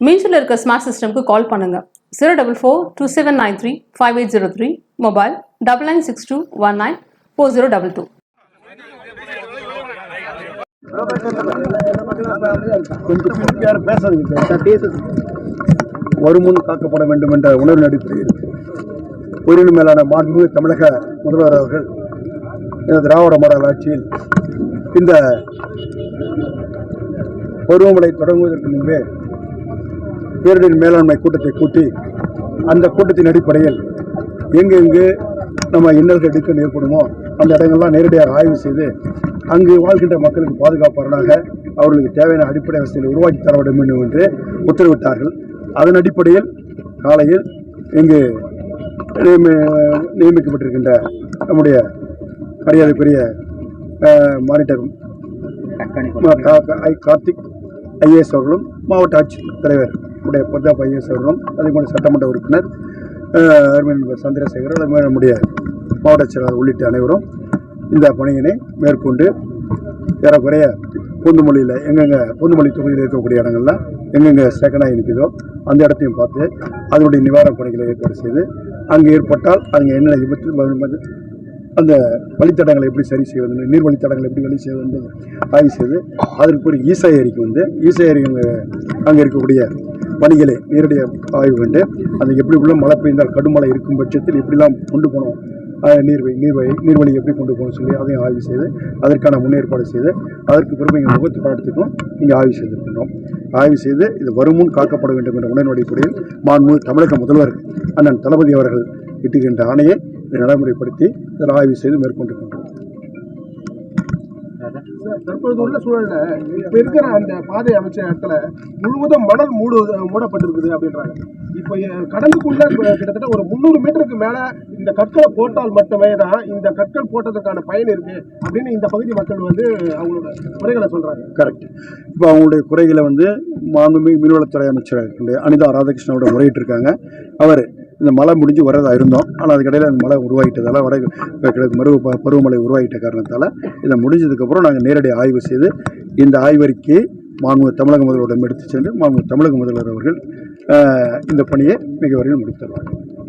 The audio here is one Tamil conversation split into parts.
மீன்ஸில் இருக்க ஸ்மார்ட் சிஸ்டம்க்கு கால் பண்ணுங்கள் zero double four two seven nine three five eight zero three mobile double nine six two one nine four zero double two வருமுன் காக்கப்பட வேண்டும் என்ற உணர்வின் அடிப்படையில் உயிரினும் மேலான மாண்பு தமிழக முதல்வர் அவர்கள் இந்த திராவிட மாடல் ஆட்சியில் இந்த பருவமழை தொடங்குவதற்கு முன்பே பேரிடர் மேலாண்மை கூட்டத்தை கூட்டி அந்த கூட்டத்தின் அடிப்படையில் எங்கெங்கு நம்ம இன்னல்கள் இடுக்கல் ஏற்படுமோ அந்த இடங்கள்லாம் நேரடியாக ஆய்வு செய்து அங்கு வாழ்கின்ற மக்களுக்கு பாதுகாப்பாளராக அவர்களுக்கு தேவையான அடிப்படை வசதிகளை உருவாக்கி தர வேண்டும் என்று உத்தரவிட்டார்கள். அதன் அடிப்படையில் காலையில் இங்கு நியமி- நியமிக்கப்பட்டிருக்கின்ற நம்முடைய மரியாதைக்குரிய அஹ், மானிட்டர் ம- கா- கா- ஐ கார்த்திக் ஐஏஎஸ் அவர்களும் மாவட்ட ஆட்சித் தலைவர் உடைய பிரதாப் ஐஏஎஸ் அவர்களும் அதே மாதிரி சட்டமன்ற உறுப்பினர் அஹ், அருமையின் சந்திரசேகர் அதே மாதிரி நம்முடைய மாவட்ட செயலாளர் உள்ளிட்ட அனைவரும் இந்த பணியினை மேற்கொண்டு ஏறக்குறைய பூந்துமொழியில் எங்கெங்கே பூந்துமொழி தொகுதியில் இருக்கக்கூடிய இடங்கள்லாம் எங்கெங்கே செகண்டாக இருக்குதோ அந்த இடத்தையும் பார்த்து அதனுடைய நிவாரணப் பணிகளை ஏற்பாடு செய்து அங்கே ஏற்பட்டால் அங்கே என்ன விபத்து அந்த வழித்தடங்களை எப்படி சரி செய்வது நீர் வழித்தடங்களை எப்படி வழி செய்வது என்பது ஆய்வு செய்து அதற்கு ஒரு ஈசா ஏரிக்கு வந்து ஈசா ஏரி அங்கே இருக்கக்கூடிய பணிகளை நேரடியாக ஆய்வு கண்டு அது எப்படி உள்ள மழை பெய்ந்தால் கடுமழை இருக்கும் பட்சத்தில் எப்படிலாம் கொண்டு போகணும்? நீர்வை நீர்வழி நீர்வழி எப்படி கொண்டு போகணும்னு சொல்லி அதையும் ஆய்வு செய்து அதற்கான முன்னேற்பாடு செய்து அதற்கு பிறகு எங்கள் முகத்து பாடத்துக்கும் இங்கே ஆய்வு செய்திருக்கின்றோம். ஆய்வு செய்து இது வருமுன் காக்கப்பட வேண்டும் என்ற உணர்வு அடிப்படையில் மாண்பு தமிழக முதல்வர் அண்ணன் தளபதி அவர்கள் இட்டுகின்ற ஆணையை இதை நடைமுறைப்படுத்தி இதில் ஆய்வு செய்து மேற்கொண்டிருக்கின்றோம். தற்போது உள்ள சூழல்ல இப்ப இருக்கிற அந்த பாதை அமைச்ச இடத்துல முழுவதும் மணல் மூடு மூடப்பட்டிருக்குது அப்படின்றாங்க. இப்போ கடலுக்குள்ள கிட்டத்தட்ட ஒரு முந்நூறு மீட்டருக்கு மேல இந்த கற்களை போட்டால் மட்டுமே தான் இந்த கற்கள் போட்டதற்கான பயன் இருக்கு அப்படின்னு இந்த பகுதி மக்கள் வந்து அவங்களோட குறைகளை சொல்றாங்க. கரெக்ட். இப்போ அவங்களுடைய குறைகளை வந்து மாண்புமிகு மீன்வளத்துறை அமைச்சர் அனிதா ராதாகிருஷ்ணனோட முறையிட்டு இருக்காங்க அவர் இந்த மழை முடிஞ்சு வரதாக இருந்தோம். ஆனால் அதுக்கடையில் அந்த மழை உருவாகிட்டதால் வட கிழக்கு மருவ ப- பருவமழை உருவாகிட்ட காரணத்தால் இதை முடிஞ்சதுக்கப்புறம் நாங்கள் நேரடி ஆய்வு செய்து இந்த ஆய்வறிக்கையை மாண்பு தமிழக முதல்வரிடம் எடுத்து சென்று மாண்பு தமிழக முதல்வர் அவர்கள் இந்த பணியை மிக வரையில் முடித்துள்ளார்.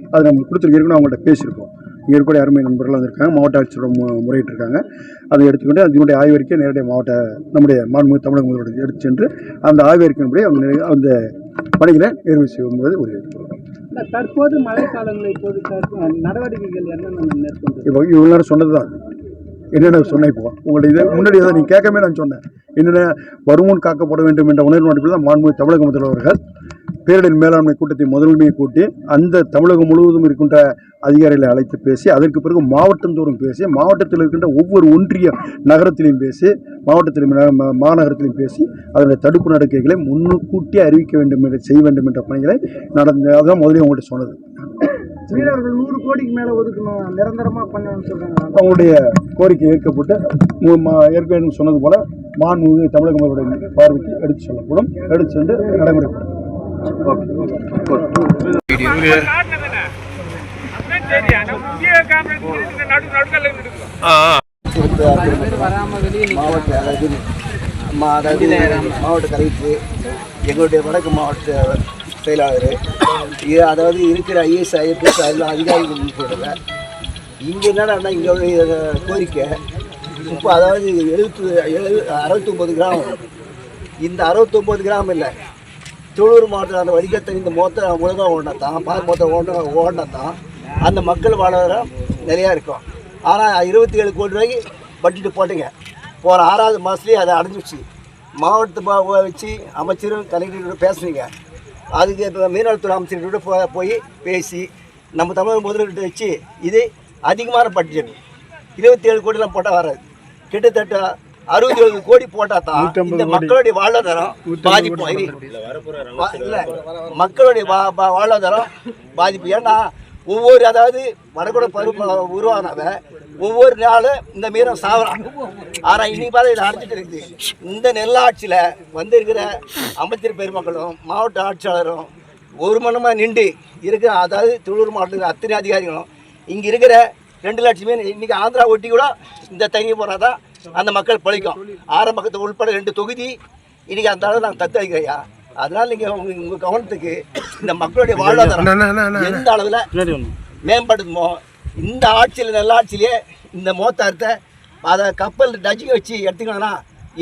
அது நம்ம கொடுத்துருக்கு அவங்கள்ட்ட பேசியிருக்கோம். இங்கே இருக்கக்கூடிய அருமை நண்பர்கள் வந்திருக்காங்க மாவட்ட ஆட்சியரோட முறையிட்டு இருக்காங்க அதை எடுத்துக்கொண்டு அதனுடைய ஆய்வறிக்கை நேரடியாக மாவட்ட நம்முடைய மாண்பு தமிழக முதல்வர் எடுத்து சென்று அந்த ஆய்வறிக்கையின்படி அவங்க அந்த பணிகளை நிறைவு செய்யும்போது உறுதியளித்துள்ளோம் தற்போது மழைக்காலங்களில் இப்போது நடவடிக்கைகள் என்னென்ன மேற்கொண்டு இப்போ இவ்வளோ நேரம் சொன்னது தான் என்னென்ன சொன்னேன் இப்போ? உங்களுடைய இதை முன்னாடி தான் நீங்கள் கேட்கவே நான் சொன்னேன். என்னென்ன வருமுன் காக்கப்பட வேண்டும் என்ற உணர்வு அடிப்படையில் தான் மாண்பு தமிழக முதல்வர்கள் பேரிடர் மேலாண்மை கூட்டத்தை முதன்மையை கூட்டி அந்த தமிழகம் முழுவதும் இருக்கின்ற அதிகாரிகளை அழைத்து பேசி அதற்கு பிறகு மாவட்டந்தோறும் பேசி மாவட்டத்தில் இருக்கின்ற ஒவ்வொரு ஒன்றிய நகரத்திலையும் பேசி மாவட்டத்திலும் ந- மா- மாநகரத்திலும் பேசி அதனுடைய தடுப்பு நடவடிக்கைகளை முன்கூட்டி அறிவிக்க வேண்டும் என்று செய்ய வேண்டும் என்ற பணிகளை நடந்த அதான் முதலில் உங்கள்கிட்ட சொன்னது. மீனவர்கள் நூறு கோடிக்கு மேல ஒதுக்கணும் நிரந்தரமா பண்ணணும்னு சொல்றாங்க. அவங்களுடைய கோரிக்கை ஏற்கப்பட்டு ஏற்கனவே சொன்னது போல மாண்பு தமிழக முதல்வருடைய பார்வைக்கு எடுத்து செல்லப்படும் எடுத்து சென்று நடைமுறைப்படும் மாவட்ட அதாவது மாவட்ட கலெக்டர் எங்களுடைய வடக்கு மாவட்ட செயலாளர் இது அதாவது இருக்கிற ஐஏஎஸ் ஐபிஎஸ் அதெல்லாம் அதிகாரிகள் போடுங்க இங்கே என்னடா இங்கே கோரிக்கை. இப்போ அதாவது எழுபத்து எழு அறுபத்தொம்பது கிராம். இந்த அறுபத்தொம்பது கிராம் இல்லை. திருவள்ளூர் மாவட்டத்தில் அந்த வடிகத்தை இந்த மொத்த உலகம் ஓடினா தான் பால் மொத்த ஓடின ஓடினா தான் அந்த மக்கள் வாழ்கிற நிறையா இருக்கும். ஆனால் இருபத்தி ஏழு கோடி ரூபாய்க்கு பட்ஜெட்டு போட்டுங்க. போகிற ஆறாவது மாதத்துலேயே அதை அடைஞ்சிடுச்சு மாவட்டத்தை வச்சு அமைச்சரும் கலெக்டரும் பேசுனீங்க அதுக்கு மீனவளத்துறை அமைச்சர்கிட்ட போ போய் பேசி நம்ம தமிழக முதலீட்டு வச்சு இது அதிகமான பட்ஜெட் இருபத்தி ஏழு கோடிலாம் போட்டால் வராது. கிட்டத்தட்ட அறுபது எழுபது கோடி போட்டா தான் இந்த மக்களுடைய வாழ்வாதாரம் பாதிப்பு. இல்ல மக்களுடைய வாழ்வாதாரம் பாதிப்பு. ஏன்னா ஒவ்வொரு அதாவது வடகுட பருவ உருவானவன் ஒவ்வொரு நாளும் இந்த மீனம் சாவறான் ஆனால் இன்னைக்கு பார்த்தா இதை அடைச்சிட்டு இருக்குது. இந்த நெல்லாட்சியில் வந்திருக்கிற அமைச்சர் பெருமக்களும் மாவட்ட ஆட்சியாளரும் ஒரு மணமாக நின்று இருக்கிற அதாவது திருவள்ளூர் மாவட்டத்தில் அத்தனை அதிகாரிகளும் இங்கே இருக்கிற ரெண்டு லட்சம் பேர் இன்றைக்கி ஆந்திரா ஒட்டி கூட இந்த தங்கி போனால் தான் அந்த மக்கள் பழிக்கும். ஆரம்பத்தை உள்பட ரெண்டு தொகுதி இன்றைக்கி அந்த அளவு நாங்கள் தத்தளிக்கிறையா அதனால நீங்கள் உங்க கவனத்துக்கு இந்த மக்களுடைய வாழ்வாதாரம் எந்த அளவில் மேம்படுத்துமோ இந்த ஆட்சியில் நல்ல ஆட்சியிலே இந்த மோத்தாரத்தை அதை கப்பல் டஜிங்க வச்சு எடுத்துக்கணும்னா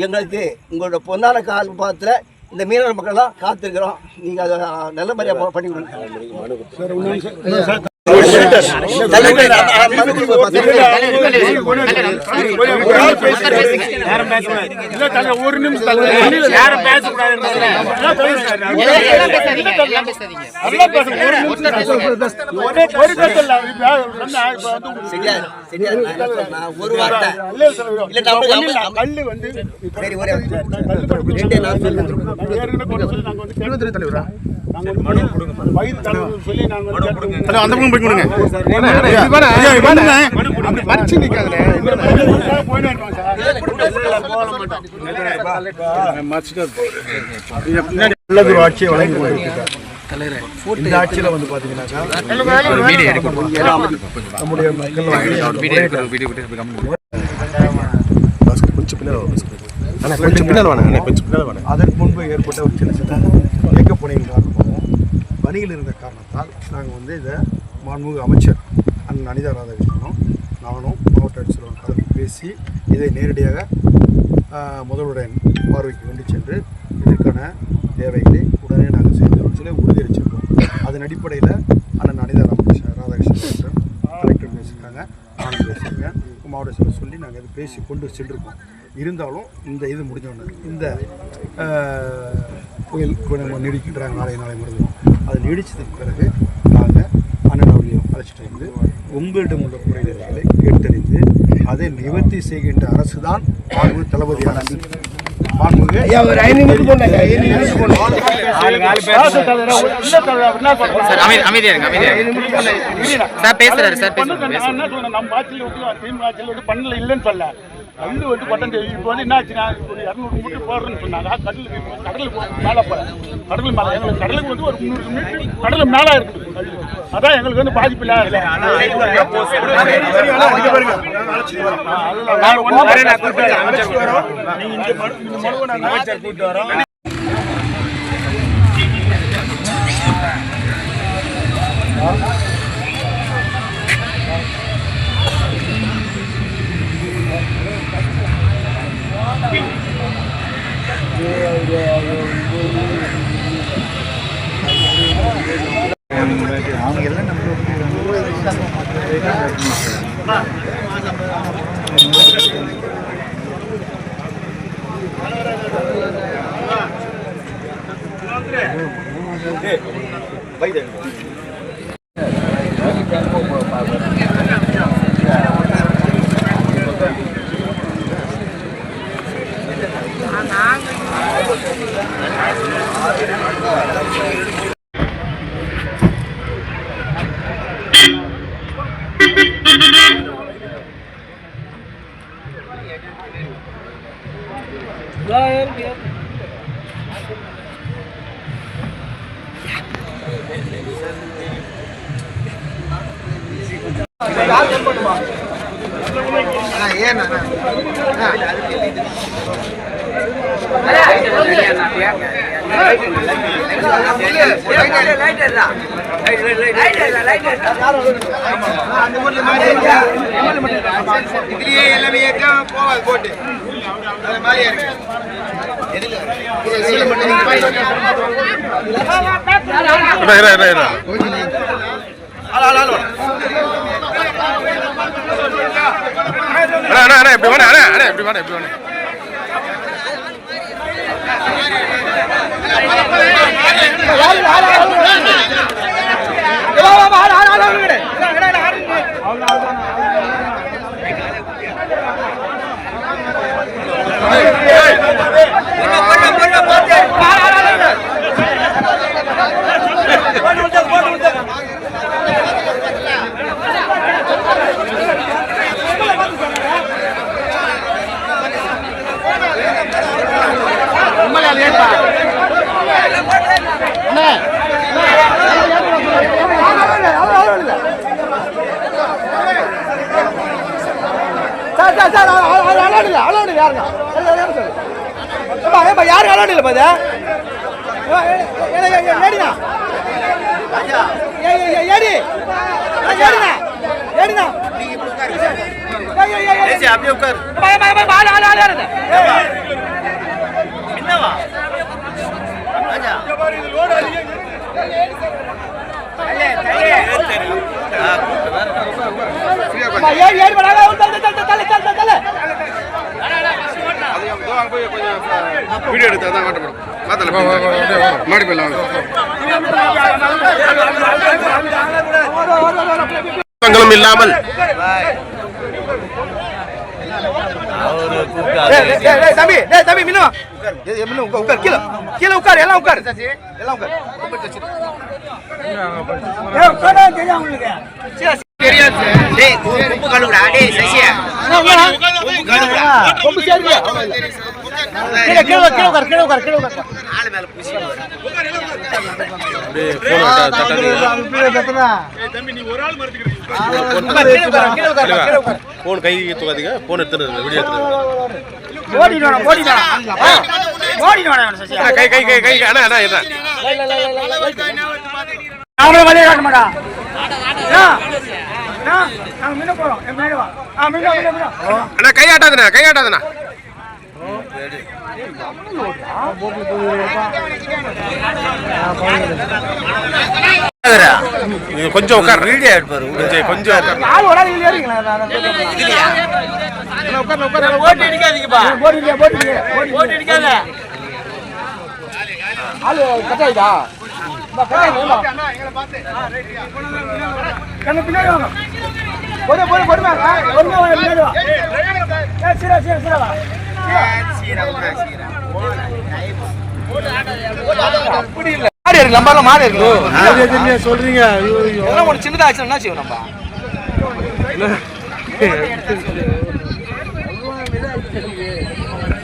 எங்களுக்கு உங்களோட பொன்னான கால் பாத்தில் இந்த மீனவர் மக்கள்லாம் காத்திருக்கிறோம். நீங்கள் அதை நல்ல முறையாக பண்ணி கொடுங்க. ஒரு நிமிஷம் யாரும் ஒரு வார்த்தை கல்லு வந்து சரி ஒரே ரெண்டே தலைவரா அந்த பக்கம் போய் கொடுங்க. மறைச்சு நிக்காதுல ஒரு ஆட்சியை வழங்கி கொண்டிருக்கிறார் இந்த ஆட்சியில வந்து பாத்தீங்கன்னாக்கா நம்முடைய மக்கள் கொஞ்சம் பின்னால் வாங்க கொஞ்சம். பின்னால் வாங்க அதற்கு முன்பு ஏற்பட்ட ஒரு சின்ன சின்ன இயக்கப்பணியின் காரணமாகவும் பணியில் இருந்த காரணத்தால் நாங்கள் வந்து இதை மாண்புமிகு அமைச்சர் அண்ணன் அனிதா ராதாகிருஷ்ணனும் நானும் மாவட்ட ஆட்சியரும் கலந்து பேசி இதை நேரடியாக முதல்வருடன் முதல்வருடைய பார்வைக்கு கொண்டு சென்று இதற்கான தேவைகளை உடனே நாங்கள் செய்து சொல்லி உறுதியளிச்சிருக்கோம் அதன் அடிப்படையில் அண்ணன் அனிதா ராமகிருஷ்ணன் ராதாகிருஷ்ணன் கலெக்டர் பேசியிருக்காங்க நானும் பேசியிருக்கேன். மாவட்ட செயலர் சொல்லி நாங்கள் இதை பேசி கொண்டு சென்றிருக்கோம். இருந்தாலும் இந்த இது முடிஞ்சோன்னு இந்த புயல் நம்ம நீடிக்கின்றாங்க நாளை நாளை முடிஞ்சோம் அது நீடிச்சதுக்கு பிறகு நாங்கள் அண்ணன் அவர்களையும் அழைச்சிட்டு வந்து உங்களிடம் உள்ள குறைகளை கேட்டறிந்து அதை நிவர்த்தி செய்கின்ற அரசு தான் மாண்பு தளபதி. அரசு மாண்புமிகு சார் அமை அமைதியா இருங்க அமைதியா இருங்க. சார் பேசுறாரு சார் பேசுறாரு நம்ம ஆட்சியில் பண்ணல இல்லைன்னு சொல்ல. கல்லு வந்து பட்டம் தெரியும் இப்போ வந்து என்ன ஆச்சுன்னா ஒரு இரநூறு மீட்டர் போடுறேன்னு சொன்னாங்க கடலுக்கு கடலுக்கு மேலே போகிறேன் கடலுக்கு மேலே எங்களுக்கு கடலுக்கு வந்து ஒரு முந்நூறு மீட்டர் கடல் மேலே இருக்குது கல்லு அதான் எங்களுக்கு வந்து பாதிப்பு இல்லாத அவங்க எல்லாம் நம்ம வைத்தியம் Đây em kìa. Light light light light இப்படி வேணா அண்ணா இப்படி வேணா இப்படி வேணா ஆ சார் சார் சார் அலாடு அலாடு யாருங்க? ஏப்பா யாருக்கு அலாடு இல்லை பாது ஏடினா ஏடி? ஏடினா ஏடினா அப்படியே உட்காரு. ஆளு ஆளு ஆளு ஆளு என்னவா? ஏறி வீடியோ எடுத்து அதான் காட்டப்படும் பார்த்தல மாடி போயிடலாம் மங்களம் இல்லாமல் தம்பி டேய் தம்பி மின்னு உட்கார் உட்கார் கீழே. கீழே உட்கார் எல்லாம் உட்கார். எல்லாம் உட்கார். ஏய் கீழே கீழே உட்கார், கீழே உட்கார் கீழே உட்கார் கீழே உட்கார். ஆளு மேல பூசி கீழே உட்கார் கீழே உட்கார். கீழே உட்கார் போன் கை தூக்காதீங்க போன் எடுத்துருங்க வீடியோ எடுத்துருங்க ஓடிட்டு வேணாம் ஓடிட்டு வேணாம் ஓடிட்டு வேணாம் சசியா கை கை கை கை அண்ணா அண்ணா என்ன அவங்கள வழியை காட்ட மாட்டா நாங்க முன்ன போறோம் கொஞ்சம் உட்கார். வீடியோ எடுப்பாரு கொஞ்சம் கொஞ்சம் உட்கார். அடிக்காதீங்கப்பா போட்டு போட்டு போட்டு அடிக்காத ஆளு கட் கண்ணு பின்னாடி வாங்க பொறு பொறு சீரா சீரா சீரா அப்படி இல்ல மாறி இருக்கு நம்ம மாறி இருக்கு சொல்றீங்க எல்லாம் ஒரு சின்னதா ஆச்சு என்ன செய்வோம் நம்ம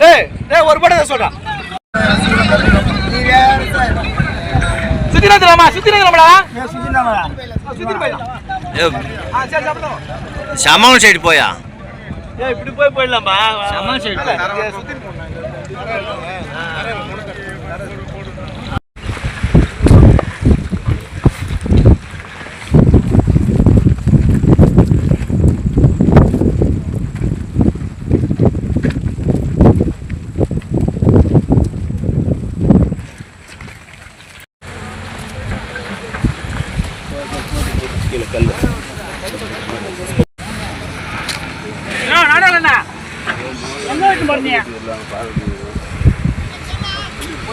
ஏய் ஒரு படம் சொல்றா சுத்தி நகரமா சுத்தி நகரமாடா சுத்தி நகரமா சுத்தி போயிடலாம் சமவன் சைடு போயா? ஏய் இப்படி போய் போயிடலாமா சமன் சைடு சுத்தி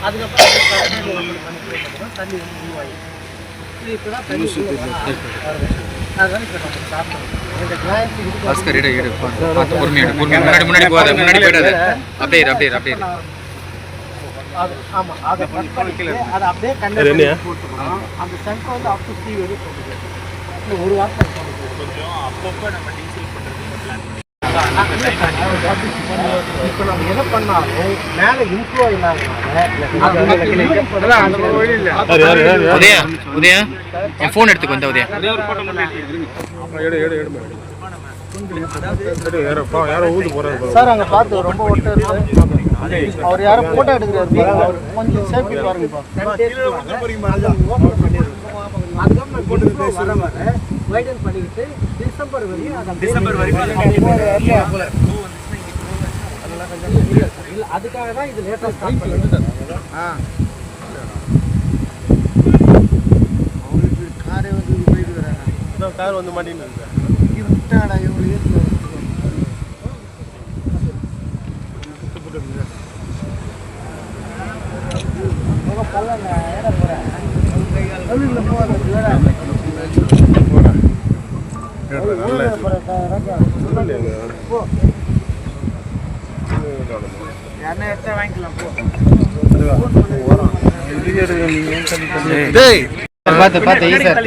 மேல பா பின்னாடி வா தாமதரன் தாமதரன் ஃபோன் ஃபோன் பா ஃபோன் பாஸ்கர் எடு எடு பார்த்து பொறுமையா எடு பொறுமையா முன்னாடி முன்னாடி போகாத முன்னாடி போயிடாத. அப்படியே இரு, அப்படியே இரு, அப்படியே இரு. உதயா உதயா என் ஃபோன் எடுத்துக்கோ இந்த உதயா சார் அங்க பார்த்து ரொம்ப ஒட்டு அவர் யாரும் போட்டோ எடுக்கிறாரு அவர் கொஞ்சம் சேஃப்டி பாருங்கப்பா டிசம்பர் வரைக்கும் அதுக்காக தான் இது லேட்டா ஸ்டார்ட் பண்ணிட்டு காரே வந்து போயிட்டு வராங்க கார் வந்து மாட்டின்னு இருட்டாடா இவங்களுக்கு பல்லண்ணா ஏட போறேன் போகாத டேய் பார்த்து பார்த்து ஈஸர்